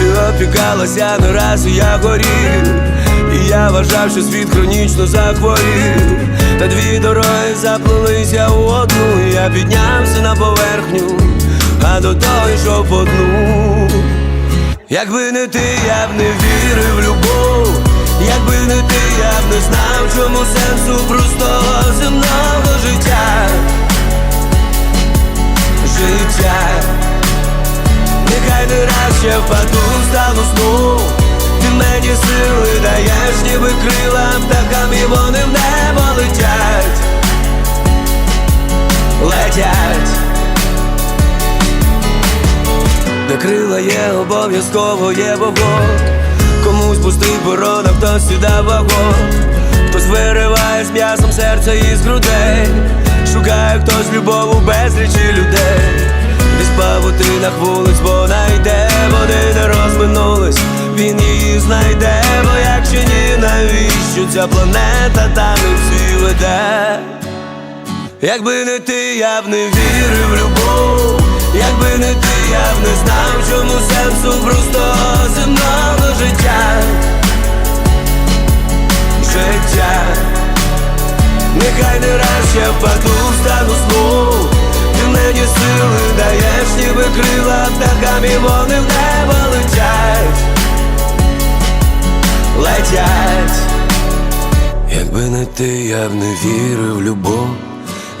Ти опікалася не раз, і я горів. І я вважав, що світ хронічно захворів. Та дві дороги заплелися у одну. і Я піднявся на поверхню, а до того йшов по дну. Якби не ти, я б не вірив в любов, ще впаду, стану сну. Ти мені сили даєш, ніби крила птахам, і вони в небо летять. Летять. Де крила є, обов'язково є вогонь Комусь пустий борон, а хтось сюди вагон Хтось вириває з м'ясом серце із грудей Шукає хтось любов у безлічі людей Десь павутинах вулиць вона знайде Бо якщо ні, навіщо ця планета та не всі веде Якби не ти, я б не вірив в любов, якби не ти, я б не знав, чому сенсу простого земного життя. Життя, нехай не раз ще впаду, стану сну. Ти мені сили даєш, ніби крила птахам, і вони в небо летять. Летять. Якби не ти, я б не вірив любов.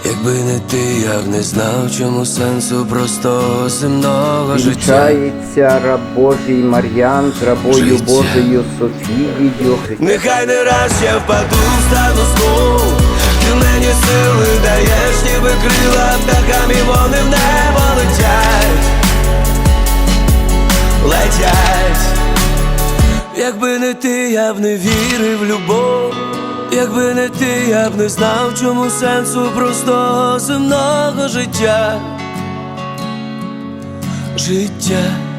Якби не ти, я б не знав, чому сенсу простого земного життя. Вінчається раб Божий Мар'ян з рабою Життя. Божою Софією. Нехай не раз я впаду, стану сну. Ти мені сили даєш, ніби крила птахам, і вони в небо Якби не ти, я б не вірив в любов. Якби не ти, я б не знав, чому сенсу простого земного життя. Життя.